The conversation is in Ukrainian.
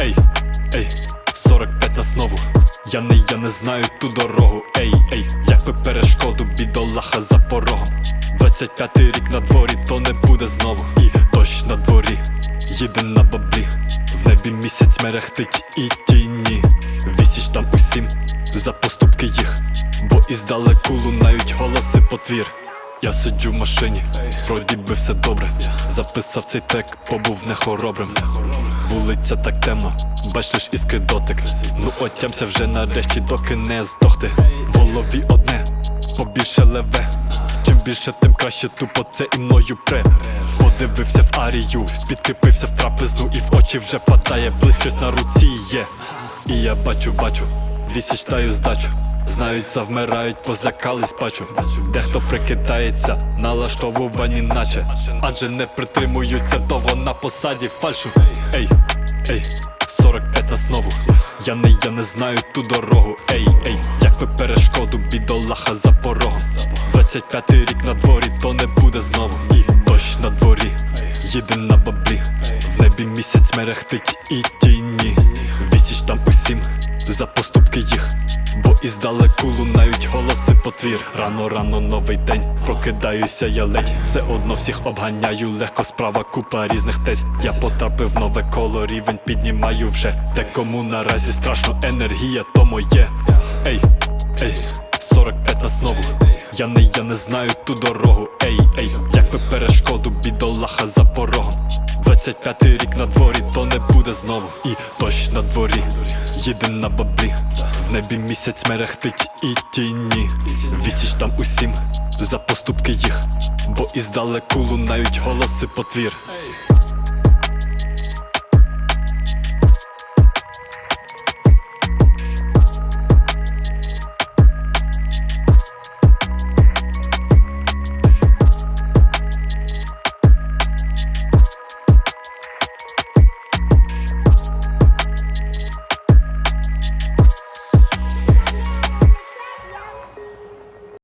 Ей, ей, 45 на знову. Я не, я не знаю ту дорогу. Ей, ей, як би перешкоду, бідолаха за порогом. 25 рік на дворі, то не буде знову. І дощ на дворі, їде на баблі. В небі місяць мерехтить і тіні. Вісіч там усім за поступки їх, бо іздалеку лунають голоси потвір. Я сиджу в машині, вроді би все добре. Записав цей трек, побув не хоробрим. Вулиця так темно, бач іскри дотик. Ну отямся вже нарешті, доки не здохти. В голові одне, побільше леве. Чим більше, тим краще тупо це і мною пре. Подивився в арію, підкріпився в трапезну, і в очі вже падає, близь на руці є. І я бачу, бачу, вісіч здачу. Знають, завмирають, позлякались, бачу. Дехто прикидається, налаштовувані наче. Адже не притримуються довго на посаді фальшу. Ей, ей, 45 на знову. Я не, я не знаю ту дорогу. Ей, ей, як би перешкоду, бідолаха за порогом. 25 рік на дворі, то не буде знову. І дощ на дворі, їде на баблі. В небі місяць мерехтить і тіні. Вісіч там Бо іздалеку лунають голоси потвір. Рано, рано новий день, прокидаюся я ледь. Все одно всіх обганяю, легко справа, купа різних тез. Я потрапив в нове коло, рівень піднімаю вже. Де кому наразі страшно, енергія то моє. Ей, ей, 45 на знову. Я не, я не знаю ту дорогу. Ей, ей, як би перешкоду, бідолаха за порогом. 25 рік на дворі, то не буде знову. І дощ на дворі, їде на баблі В небі місяць мерехтить і тіні. Вісіч там усім за поступки їх Бо іздалеку лунають голоси потвір